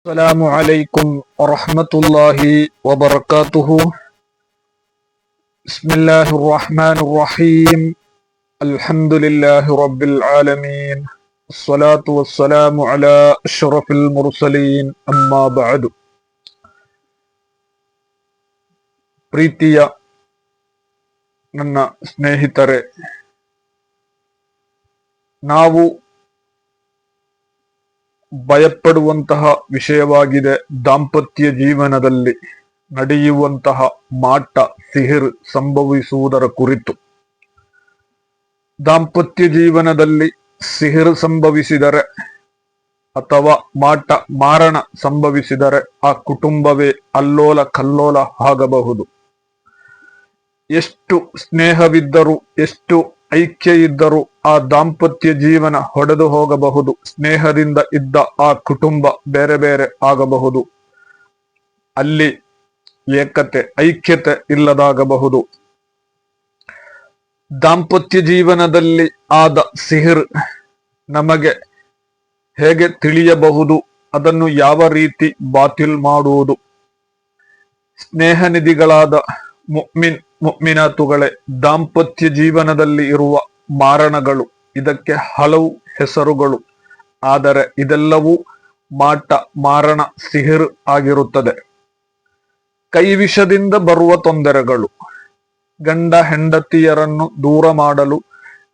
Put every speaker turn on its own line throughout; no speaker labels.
السلام عليكم ورحمة الله وبركاته بسم الله الرحمن الرحيم الحمد لله رب العالمين الصلاة والسلام على أشرف المرسلين أما بعد ಪ್ರೀತಿಯ ನನ್ನ ಸ್ನೇಹಿತರೆ ನಾವು ಭಯಪಡುವಂತಹ ವಿಷಯವಾಗಿದೆ ದಾಂಪತ್ಯ ಜೀವನದಲ್ಲಿ ನಡೆಯುವಂತಹ ಮಾಟ, ಸಿಹಿರ್ ಸಂಭವಿಸುವುದರ ಕುರಿತು. ದಾಂಪತ್ಯ ಜೀವನದಲ್ಲಿ ಸಿಹಿರ್ ಸಂಭವಿಸಿದರೆ ಅಥವಾ ಮಾಟ, ಮಾರಣ ಸಂಭವಿಸಿದರೆ ಆ ಕುಟುಂಬವೇ ಅಲ್ಲೋಲ ಕಲ್ಲೋಲ ಆಗಬಹುದು. ಎಷ್ಟು ಸ್ನೇಹವಿದ್ದರೂ, ಎಷ್ಟು ಐಕ್ಯ ಇದ್ದರೂ ಆ ದಾಂಪತ್ಯ ಜೀವನ ಹೊಡೆದು ಹೋಗಬಹುದು. ಸ್ನೇಹದಿಂದ ಇದ್ದ ಆ ಕುಟುಂಬ ಬೇರೆ ಬೇರೆ ಆಗಬಹುದು. ಅಲ್ಲಿ ಏಕತೆ, ಐಕ್ಯತೆ ಇಲ್ಲದಾಗಬಹುದು. ದಾಂಪತ್ಯ ಜೀವನದಲ್ಲಿ ಆದ ಸಿಹಿರ್ ನಮಗೆ ಹೇಗೆ ತಿಳಿಯಬಹುದು? ಅದನ್ನು ಯಾವ ರೀತಿ ಬಾತಿಲ್ ಮಾಡುವುದು? ಸ್ನೇಹ ನಿಧಿಗಳಾದ ಮುಕ್ಮಿನ್ ದಾಂಪತ್ಯ ಜೀವನದಲ್ಲಿ ಇರುವ ಮಾರಣಗಳು, ಇದಕ್ಕೆ ಹಲವು ಹೆಸರುಗಳು. ಆದರೆ ಇದೆಲ್ಲವೂ ಮಾಟ, ಮಾರಣ, ಸಿಹಿರ್ ಆಗಿರುತ್ತದೆ. ಕೈವಿಷದಿಂದ ಬರುವ ತೊಂದರೆಗಳು. ಗಂಡ ಹೆಂಡತಿಯರನ್ನು ದೂರ ಮಾಡಲು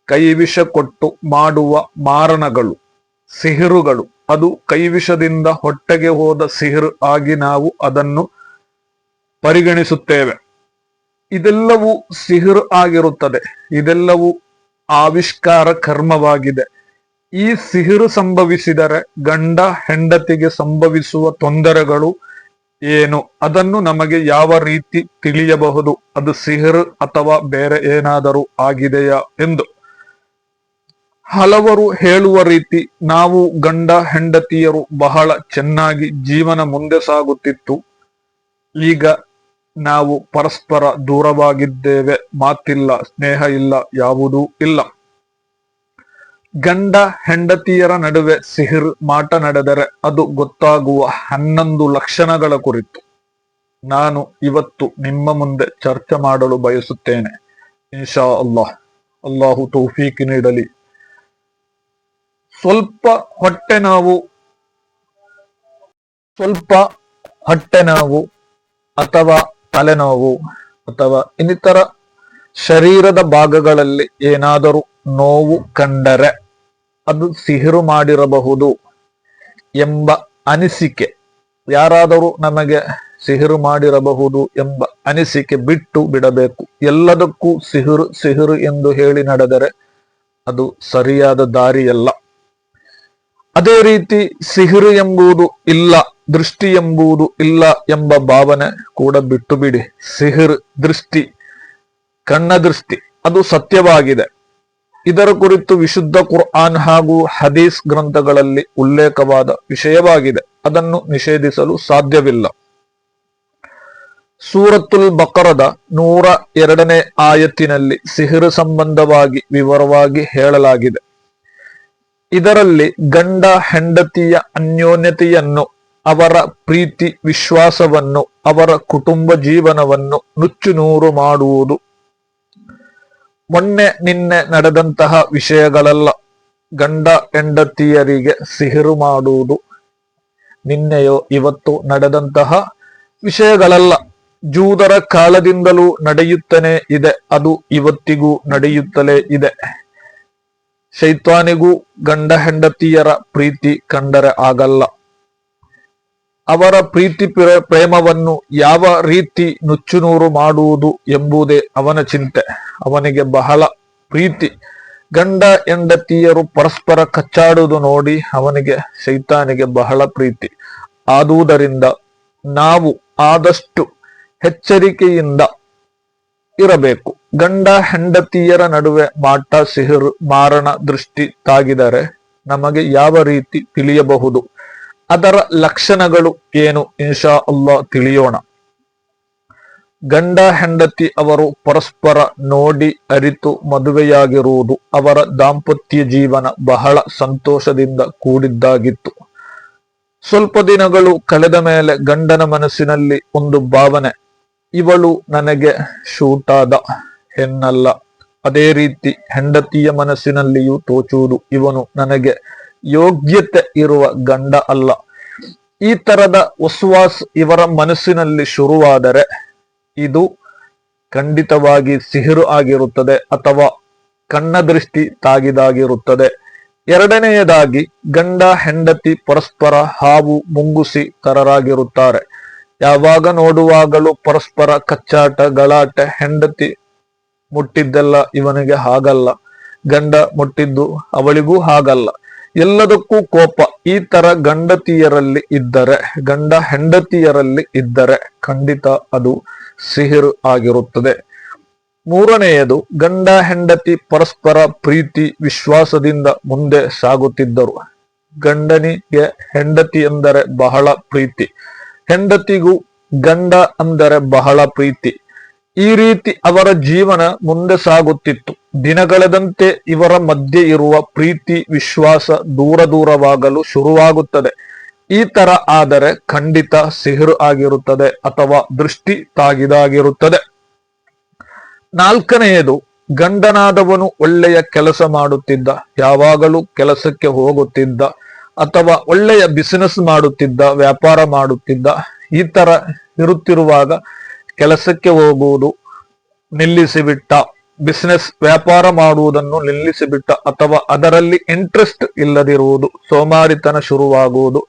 ಕೈವಿಷ ಕೊಟ್ಟು ಮಾಡುವ ಮಾರಣಗಳು, ಸಿಹಿರುಗಳು. ಅದು ಕೈವಿಷದಿಂದ ಹೊಟ್ಟೆಗೆ ಹೋದ ಸಿಹಿರು ಆಗಿ ನಾವು ಅದನ್ನು ಪರಿಗಣಿಸುತ್ತೇವೆ. ಇದೆಲ್ಲವೂ ಸಿಹಿರು ಆಗಿರುತ್ತದೆ. ಇದೆಲ್ಲವೂ ಆವಿಷ್ಕಾರ ಕರ್ಮವಾಗಿದೆ. ಈ ಸಿಹಿರು ಸಂಭವಿಸಿದರೆ ಗಂಡ ಹೆಂಡತಿಗೆ ಸಂಭವಿಸುವ ತೊಂದರೆಗಳು ಏನು? ಅದನ್ನು ನಮಗೆ ಯಾವ ರೀತಿ ತಿಳಿಯಬಹುದು? ಅದು ಸಿಹಿರು ಅಥವಾ ಬೇರೆ ಏನಾದರೂ ಆಗಿದೆಯಾ ಎಂದು. ಹಲವರು ಹೇಳುವ ರೀತಿ ನಾವು ಗಂಡ ಹೆಂಡತಿಯರು ಬಹಳ ಚೆನ್ನಾಗಿ ಜೀವನ ಮುಂದೆ ಸಾಗುತ್ತಿತ್ತು. ಈಗ ನಾವು ಪರಸ್ಪರ ದೂರವಾಗಿದ್ದೇವೆ. ಮಾತಿಲ್ಲ, ಸ್ನೇಹ ಇಲ್ಲ, ಯಾವುದೂ ಇಲ್ಲ. ಗಂಡ ಹೆಂಡತಿಯರ ನಡುವೆ ಸಿಹಿರ್ ಮಾಟ ನಡೆದರೆ ಅದು ಗೊತ್ತಾಗುವ ಹನ್ನೊಂದು ಲಕ್ಷಣಗಳ ಕುರಿತು. ನಾನು ಇವತ್ತು ನಿಮ್ಮ ಮುಂದೆ ಚರ್ಚೆ ಮಾಡಲು ಬಯಸುತ್ತೇನೆ. ಇನ್ಶಾ ಅಲ್ಲಾಹ್. ಅಲ್ಲಾಹು ತೌಫೀಕ್ ನೀಡಲಿ. ಸ್ವಲ್ಪ ಹೊಟ್ಟೆ ನಾವು, ಸ್ವಲ್ಪ ಹೊಟ್ಟೆ ನಾವು ಅಥವಾ ತಲೆನೋವು ಅಥವಾ ಇನ್ನಿತರ ಶರೀರದ ಭಾಗಗಳಲ್ಲಿ ಏನಾದರೂ ನೋವು ಕಂಡರೆ ಅದು ಸಿಹಿರು ಮಾಡಿರಬಹುದು ಎಂಬ ಅನಿಸಿಕೆ. ಯಾರಾದರೂ ನಮಗೆ ಸಿಹಿರು ಮಾಡಿರಬಹುದು ಎಂಬ ಅನಿಸಿಕೆ ಬಿಟ್ಟು ಬಿಡಬೇಕು. ಎಲ್ಲದಕ್ಕೂ ಸಿಹಿರು ಸಿಹಿರು ಎಂದು ಹೇಳಿ ನಡೆದರೆ ಅದು ಸರಿಯಾದ ದಾರಿಯಲ್ಲ. ಅದೇ ರೀತಿ ಸಿಹಿರು ಎಂಬುದು ಇಲ್ಲ. ದೃಷ್ಟಿ ಎಂಬುದು ಇಲ್ಲ ಎಂಬ ಭಾವನೆ ಕೂಡ ಬಿಟ್ಟು ಬಿಡಿ ಸಿಹಿರ್ ದೃಷ್ಟಿ, ಕಣ್ಣ ದೃಷ್ಟಿ, ಅದು ಸತ್ಯವಾಗಿದೆ. ಇದರ ಕುರಿತು ವಿಶುದ್ಧ ಕುರ್ಆನ್ ಹಾಗೂ ಹದೀಸ್ ಗ್ರಂಥಗಳಲ್ಲಿ ಉಲ್ಲೇಖವಾದ ವಿಷಯವಾಗಿದೆ. ಅದನ್ನು ನಿಷೇಧಿಸಲು ಸಾಧ್ಯವಿಲ್ಲ. ಸೂರತ್ತುಲ್ ಬಕರದ ನೂರ ಎರಡನೇ ಆಯತ್ತಿನಲ್ಲಿ ಸಿಹಿರ್ ಸಂಬಂಧವಾಗಿ ವಿವರವಾಗಿ ಹೇಳಲಾಗಿದೆ. ಇದರಲ್ಲಿ ಗಂಡ ಹೆಂಡತಿಯ ಅನ್ಯೋನ್ಯತೆಯನ್ನು ಅವರ ಪ್ರೀತಿ ವಿಶ್ವಾಸವನ್ನು, ಅವರ ಕುಟುಂಬ ಜೀವನವನ್ನು ನುಚ್ಚುನೂರು ಮಾಡುವುದು. ಮೊನ್ನೆ ನಿನ್ನೆ ನಡೆದಂತಹ ವಿಷಯಗಳಲ್ಲ, ಗಂಡ ಹೆಂಡತಿಯರಿಗೆ ಸಿಹಿರು ಮಾಡುವುದು. ನಿನ್ನೆಯೋ ಇವತ್ತು ನಡೆದಂತಹ ವಿಷಯಗಳಲ್ಲ, ಜೂದರ ಕಾಲದಿಂದಲೂ ನಡೆಯುತ್ತಲೇ ಇದೆ, ಅದು ಇವತ್ತಿಗೂ ನಡೆಯುತ್ತಲೇ ಇದೆ. ಶೈತ್ವಾನಿಗೂ ಗಂಡ ಹೆಂಡತಿಯರ ಪ್ರೀತಿ ಕಂಡರೆ ಆಗಲ್ಲ. ಅವರ ಪ್ರೀತಿ ಪ್ರೇಮವನ್ನು ಯಾವ ರೀತಿ ನುಚ್ಚುನೂರು ಮಾಡುವುದು ಎಂಬುದೇ ಅವನ ಚಿಂತೆ. ಅವನಿಗೆ ಬಹಳ ಪ್ರೀತಿ. ಗಂಡ ಹೆಂಡತಿಯರು ಪರಸ್ಪರ ಕಚ್ಚಾಡುವುದು ನೋಡಿ ಅವನಿಗೆ ಶೈತಾನಿಗೆ ಬಹಳ ಪ್ರೀತಿ. ಆದುದರಿಂದ ನಾವು ಆದಷ್ಟು ಎಚ್ಚರಿಕೆಯಿಂದ ಇರಬೇಕು. ಗಂಡ ಹೆಂಡತಿಯರ ನಡುವೆ ಮಾಟ, ಸಿಹಿರು, ಮಾರಣ ದೃಷ್ಟಿ ತಾಗಿದರೆ ನಮಗೆ ಯಾವ ರೀತಿ ತಿಳಿಯಬಹುದು? ಅದರ ಲಕ್ಷಣಗಳು ಏನು ಇನ್ಶಾ ಅಲ್ಲಾ ತಿಳಿಯೋಣ. ಗಂಡ ಹೆಂಡತಿ ಅವರು ಪರಸ್ಪರ ನೋಡಿ ಅರಿತು ಮದುವೆಯಾಗಿರುವುದು ಅವರ ದಾಂಪತ್ಯ ಜೀವನ ಬಹಳ ಸಂತೋಷದಿಂದ ಕೂಡಿದ್ದಾಗಿತ್ತು. ಸ್ವಲ್ಪ ದಿನಗಳು ಕಳೆದ ಮೇಲೆ ಗಂಡನ ಮನಸ್ಸಿನಲ್ಲಿ ಒಂದು ಭಾವನೆ, ಇವಳು ನನಗೆ ಶೂಟಾದ ಹೆಣ್ಣಲ್ಲ. ಅದೇ ರೀತಿ ಹೆಂಡತಿಯ ಮನಸ್ಸಿನಲ್ಲಿಯೂ ತೋಚುವುದು. ಇವನು ನನಗೆ ಯೋಗ್ಯತೆ ಇರುವ ಗಂಡ ಅಲ್ಲ. ಈ ತರದ ಉಸ್ವಾಸ್ ಇವರ ಮನಸ್ಸಿನಲ್ಲಿ ಶುರುವಾದರೆ ಇದು ಖಂಡಿತವಾಗಿ ಸಿಹಿರು ಆಗಿರುತ್ತದೆ ಅಥವಾ ಕಣ್ಣ ದೃಷ್ಟಿ ತಾಗಿದಾಗಿರುತ್ತದೆ. ಎರಡನೆಯದಾಗಿ ಗಂಡ, ಹೆಂಡತಿ, ಪರಸ್ಪರ ಹಾವು, ಮುಂಗುಸಿ ತರರಾಗಿರುತ್ತಾರೆ. ಯಾವಾಗ ನೋಡುವಾಗಲೂ ಪರಸ್ಪರ ಕಚ್ಚಾಟ, ಗಲಾಟೆ, ಹೆಂಡತಿ ಮುಟ್ಟಿದ್ದೆಲ್ಲ ಇವನಿಗೆ ಹಾಗಲ್ಲ. ಗಂಡ ಮುಟ್ಟಿದ್ದು ಅವಳಿಗೂ ಹಾಗಲ್ಲ. ಎಲ್ಲದಕ್ಕೂ ಕೋಪ. ಈ ತರ ಗಂಡತಿಯರಲ್ಲಿ ಇದ್ದರೆ, ಗಂಡ ಹೆಂಡತಿಯರಲ್ಲಿ ಇದ್ದರೆ ಖಂಡಿತ ಅದು ಸಿಹಿರು ಆಗಿರುತ್ತದೆ. ಮೂರನೆಯದು, ಗಂಡ ಹೆಂಡತಿ ಪರಸ್ಪರ ಪ್ರೀತಿ, ವಿಶ್ವಾಸದಿಂದ ಮುಂದೆ ಸಾಗುತ್ತಿದ್ದರು. ಗಂಡನಿಗೆ ಹೆಂಡತಿ ಎಂದರೆ ಬಹಳ ಪ್ರೀತಿ. ಹೆಂಡತಿಗೂ ಗಂಡ ಅಂದರೆ ಬಹಳ ಪ್ರೀತಿ. ಈ ರೀತಿ ಅವರ ಜೀವನ ಮುಂದೆ ಸಾಗುತ್ತಿತ್ತು. ದಿನಗಳದಂತೆ ಇವರ ಮಧ್ಯೆ ಇರುವ ಪ್ರೀತಿ, ವಿಶ್ವಾಸ ದೂರ ದೂರವಾಗಲು ಶುರುವಾಗುತ್ತದೆ. ಈ ತರ ಆದರೆ ಖಂಡಿತ ಸಿಹಿರು ಆಗಿರುತ್ತದೆ ಅಥವಾ ದೃಷ್ಟಿ ತಾಗಿದಾಗಿರುತ್ತದೆ. ನಾಲ್ಕನೆಯದು, ಗಂಡನಾದವನು ಒಳ್ಳೆಯ ಕೆಲಸ ಮಾಡುತ್ತಿದ್ದ, ಯಾವಾಗಲೂ ಕೆಲಸಕ್ಕೆ ಹೋಗುತ್ತಿದ್ದ ಅಥವಾ ಒಳ್ಳೆಯ ಬಿಸಿನೆಸ್ ಮಾಡುತ್ತಿದ್ದ, ವ್ಯಾಪಾರ ಮಾಡುತ್ತಿದ್ದ, ಈ ತರ ಇರುತ್ತಿರುವಾಗ ಕೆಲಸಕ್ಕೆ ಹೋಗುವುದು ನಿಲ್ಲಿಸಿಬಿಟ್ಟ ಬಿಸ್ನೆಸ್ ವ್ಯಾಪಾರ ಮಾಡುವುದನ್ನು ನಿಲ್ಲಿಸಿಬಿಟ್ಟ ಅಥವಾ ಅದರಲ್ಲಿ ಇಂಟ್ರೆಸ್ಟ್ ಇಲ್ಲದಿರುವುದು ಸೋಮಾರಿತನ ಶುರುವಾಗುವುದು.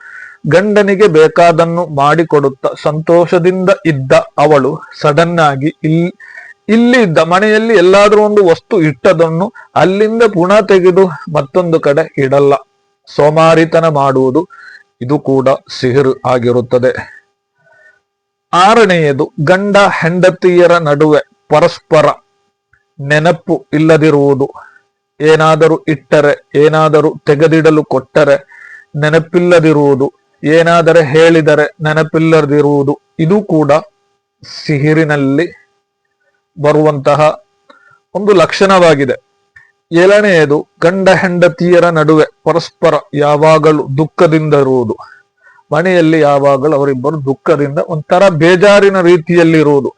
ಗಂಡನಿಗೆ ಬೇಕಾದನ್ನು ಮಾಡಿಕೊಡುತ್ತ ಸಂತೋಷದಿಂದ ಇದ್ದ ಅವಳು ಸಡನ್ ಆಗಿ ಇಲ್ಲಿ ಇಲ್ಲಿ ಇದ್ದ ಮನೆಯಲ್ಲಿ ಎಲ್ಲಾದ್ರೂ ಒಂದು ವಸ್ತು ಇಟ್ಟದನ್ನು ಅಲ್ಲಿಂದ ಪುನಃ ತೆಗೆದು ಮತ್ತೊಂದು ಕಡೆ ಇಡಲ್ಲ. ಸೋಮಾರಿತನ ಮಾಡುವುದು ಇದು ಕೂಡ ಸಿಹಿರು ಆಗಿರುತ್ತದೆ. ಆರನೆಯದು, ಗಂಡ ಹೆಂಡತಿಯರ ನಡುವೆ ಪರಸ್ಪರ ನೆನಪು ಇಲ್ಲದಿರುವುದು. ಏನಾದರೂ ಇಟ್ಟರೆ, ಏನಾದರೂ ತೆಗೆದಿಡಲು ಕೊಟ್ಟರೆ ನೆನಪಿಲ್ಲದಿರುವುದು. ಏನಾದರೆ ಹೇಳಿದರೆ ನೆನಪಿಲ್ಲದಿರುವುದು. ಇದು ಕೂಡ ಸಿಹಿರಿನಲ್ಲಿ ಬರುವಂತಹ ಒಂದು ಲಕ್ಷಣವಾಗಿದೆ. ಏಳನೆಯದು, ಗಂಡ ಹೆಂಡತಿಯರ ನಡುವೆ ಪರಸ್ಪರ ಯಾವಾಗಲೂ ದುಃಖದಿಂದ ಇರುವುದು. ಮನೆಯಲ್ಲಿ ಯಾವಾಗಲೂ ಅವರಿಬ್ಬರು ದುಃಖದಿಂದ ಒಂಥರ ಬೇಜಾರಿನ ರೀತಿಯಲ್ಲಿರುವುದು.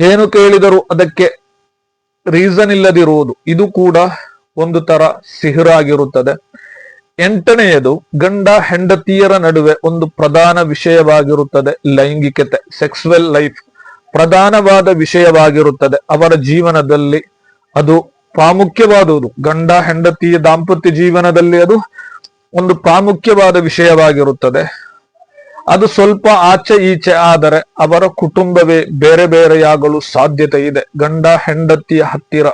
ಏನು ಕೇಳಿದರೂ ಅದಕ್ಕೆ ರೀಸನ್ ಇಲ್ಲದಿರುವುದು. ಇದು ಕೂಡ ಒಂದು ತರ ಸಿಹಿರಾಗಿರುತ್ತದೆ. ಎಂಟನೆಯದು, ಗಂಡ ಹೆಂಡತಿಯರ ನಡುವೆ ಒಂದು ಪ್ರಧಾನ ವಿಷಯವಾಗಿರುತ್ತದೆ. ಲೈಂಗಿಕತೆ ಸೆಕ್ಸುವಲ್ ಲೈಫ್ ಪ್ರಧಾನವಾದ ವಿಷಯವಾಗಿರುತ್ತದೆ. ಅವರ ಜೀವನದಲ್ಲಿ ಅದು ಪ್ರಾಮುಖ್ಯವಾದುದು. ಗಂಡ ಹೆಂಡತಿಯ ದಾಂಪತ್ಯ ಜೀವನದಲ್ಲಿ ಅದು ಒಂದು ಪ್ರಾಮುಖ್ಯವಾದ ವಿಷಯವಾಗಿರುತ್ತದೆ. ಅದು ಸ್ವಲ್ಪ ಆಚೆ ಈಚೆ ಆದರೆ ಅವರ ಕುಟುಂಬವೇ ಬೇರೆ ಬೇರೆಯಾಗಲು ಸಾಧ್ಯತೆ ಇದೆ. ಗಂಡ ಹೆಂಡತಿಯ ಹತ್ತಿರ,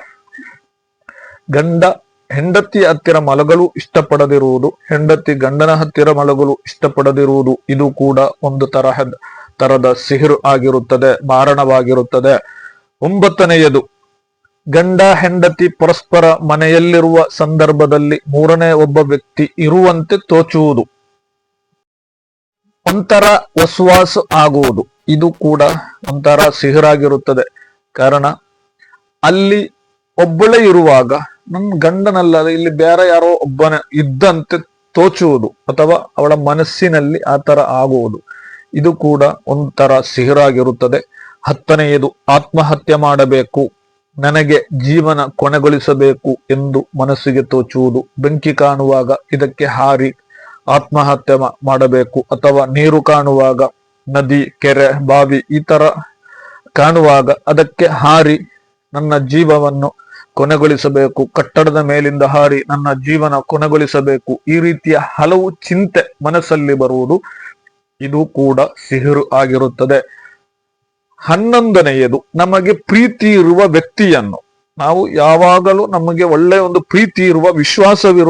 ಗಂಡ ಹೆಂಡತಿಯ ಹತ್ತಿರ ಮಲಗಲು ಇಷ್ಟಪಡದಿರುವುದು, ಹೆಂಡತಿ ಗಂಡನ ಹತ್ತಿರ ಮಲಗಲು ಇಷ್ಟಪಡದಿರುವುದು, ಇದು ಕೂಡ ಒಂದು ತರಹದ ತರದ ಸಿಹಿರು ಆಗಿರುತ್ತದೆ, ಮಾರಣವಾಗಿರುತ್ತದೆ. ಒಂಬತ್ತನೆಯದು, ಗಂಡ ಹೆಂಡತಿ ಪರಸ್ಪರ ಮನೆಯಲ್ಲಿರುವ ಸಂದರ್ಭದಲ್ಲಿ ಮೂರನೇ ಒಬ್ಬ ವ್ಯಕ್ತಿ ಇರುವಂತೆ ತೋಚುವುದು. ಒಂಥರ ವಸವಾಸ ಆಗುವುದು. ಇದು ಕೂಡ ಒಂಥರ ಸಿಹಿರಾಗಿರುತ್ತದೆ. ಕಾರಣ, ಅಲ್ಲಿ ಒಬ್ಬಳೇ ಇರುವಾಗ ನನ್ನ ಗಂಡನಲ್ಲದೆ ಇಲ್ಲಿ ಬೇರೆ ಯಾರೋ ಒಬ್ಬನ ಇದ್ದಂತೆ ತೋಚುವುದು ಅಥವಾ ಅವಳ ಮನಸ್ಸಿನಲ್ಲಿ ಆ ತರ ಆಗುವುದು. ಇದು ಕೂಡ ಒಂಥರ ಸಿಹಿರಾಗಿರುತ್ತದೆ. ಹತ್ತನೆಯದು, ಆತ್ಮಹತ್ಯೆ ಮಾಡಬೇಕು. ನನಗೆ ಜೀವನ ಕೊನೆಗೊಳಿಸಬೇಕು ಎಂದು ಮನಸ್ಸಿಗೆ ತೋಚುವುದು. ಬೆಂಕಿ ಕಾಣುವಾಗ ಇದಕ್ಕೆ ಹಾರಿ ಆತ್ಮಹತ್ಯೆ ಮಾಡಬೇಕು. ಅಥವಾ ನೀರು ಕಾಣುವಾಗ, ನದಿ, ಕೆರೆ, ಬಾವಿ ಈ ತರ ಕಾಣುವಾಗ ಅದಕ್ಕೆ ಹಾರಿ ನನ್ನ ಜೀವವನ್ನು ಕೊನೆಗೊಳಿಸಬೇಕು. ಕಟ್ಟಡದ ಮೇಲಿಂದ ಹಾರಿ ನನ್ನ ಜೀವನ ಕೊನೆಗೊಳಿಸಬೇಕು. ಈ ರೀತಿಯ ಹಲವು ಚಿಂತೆ ಮನಸ್ಸಲ್ಲಿ ಬರುವುದು ಇದು ಕೂಡ ಸಿಹಿರು ಆಗಿರುತ್ತದೆ. ಹನ್ನೊಂದನೆಯದು, ನಮಗೆ ಪ್ರೀತಿ ಇರುವ ವ್ಯಕ್ತಿಯನ್ನು. ನಾವು ಯಾವಾಗಲೂ ನಮಗೆ ಒಳ್ಳೆಯ ಒಂದು ಪ್ರೀತಿ ಇರುವ ವಿಶ್ವಾಸವಿರುವ